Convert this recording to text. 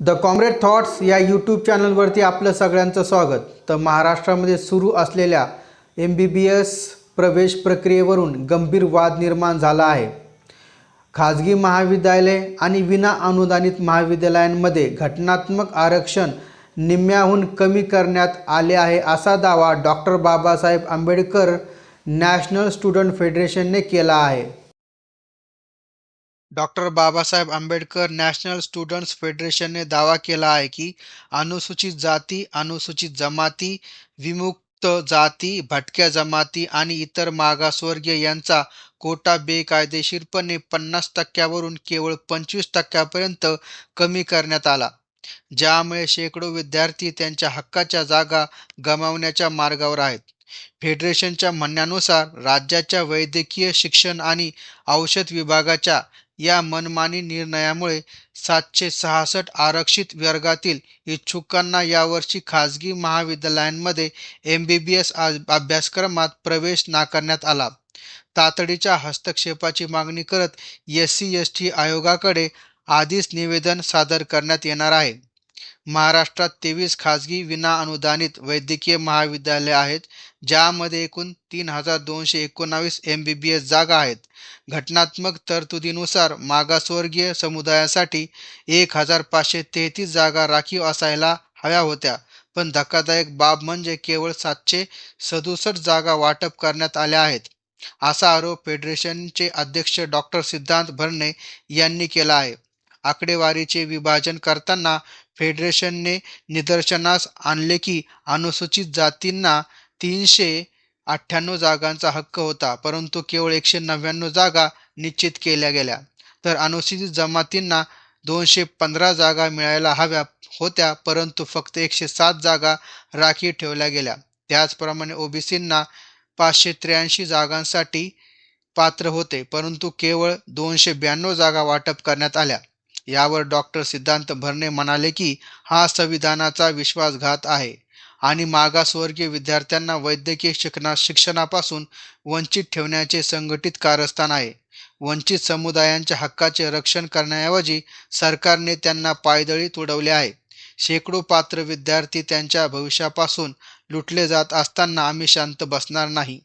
The comrade thoughts या YouTube चॅनलवरती आपलं सगळ्यांचं स्वागत. तर महाराष्ट्रामध्ये सुरू असलेल्या एम बी बी एस प्रवेश प्रक्रियेवरून गंभीर वाद निर्माण झाला आहे. खाजगी महाविद्यालय आणि विना अनुदानित महाविद्यालयांमध्ये घटनात्मक आरक्षण निम्म्याहून कमी करण्यात आले आहे असा दावा doctor Babasaheb Ambedkar national student फेडरेशनने केला आहे. Doctor Babasaheb Ambedkar national students फेडरेशनने दावा केला आहे की अनुसूचित जाती अनुसूचित जमाती विमुक्त जाती भटक्या जमाती आणि इतर मागासवर्गीय यांचा कोटा बेकायदेशीरपणे पन्नास टक्क्यावरून केवळ पंचवीस टक्क्यापर्यंत कमी करण्यात आला. ज्यामुळे शेकडो विद्यार्थी त्यांच्या हक्काच्या जागा गमावण्याच्या मार्गावर आहेत. फेडरेशनच्या म्हणण्यानुसार राज्याच्या वैद्यकीय शिक्षण आणि औषध विभागाच्या या मनमानी निर्णयामुळे सातशे सहासष्ट आरक्षित वर्गातील इच्छुकांना यावर्षी खाजगी महाविद्यालयांमध्ये एम बी बी एस अभ्यासक्रमात प्रवेश नाकारण्यात आला. तातडीच्या हस्तक्षेपाची मागणी करत एस सी एस टी आयोगाकडे आधीच निवेदन सादर करण्यात येणार आहे. महाराष्ट्रात तेवीस खाजगी विना अनुदानित वैद्यकीय महाविद्यालये आहेत. ज्यामध्ये एकूण तीन हजार दोनशे एकोणावीस एम बी बी एस जागा आहेत. घटनात्मक तरतुदीनुसार मागासवर्गीय समुदायासाठी एक हजार पाचशे तेहतीस जागा राखीव असायला हव्या होत्या. पण धक्कादायक बाब म्हणजे केवळ सातशे सदुसष्ट जागा वाटप करण्यात आल्या आहेत. असा आरोप फेडरेशनचे अध्यक्ष डॉक्टर सिद्धांत भरणे यांनी केला आहे. आकडेवारीचे विभाजन करताना फेडरेशनने निदर्शनास आणले की अनुसूचित जातींना तीनशे अठ्ठ्याण्णव जागांचा हक्क होता परंतु केवळ एकशे नव्याण्णव जागा निश्चित केल्या गेल्या. तर अनुसूचित जमातींना दोनशे पंधरा जागा मिळायला हव्या होत्या परंतु फक्त एकशे सात जागा राखीव ठेवल्या गेल्या. त्याचप्रमाणे ओबीसींना पाचशे त्र्याऐंशी जागांसाठी पात्र होते परंतु केवळ दोनशे ब्याण्णव जागा वाटप करण्यात आल्या. यावर डॉक्टर सिद्धांत भरणे म्हणाले की हा संविधानाचा विश्वासघात आहे. आणि मागासवर्गीय विद्यार्थ्यांना वैद्यकीय शिक्षणा शिक्षणापासून वंचित ठेवण्याचे संघटित कारस्थान आहे. वंचित समुदायांच्या हक्काचे रक्षण करण्याऐवजी सरकारने त्यांना पायदळी तुडवले आहे. शेकडो पात्र विद्यार्थी त्यांच्या भविष्यापासून लुटले जात असताना आम्ही शांत बसणार नाही.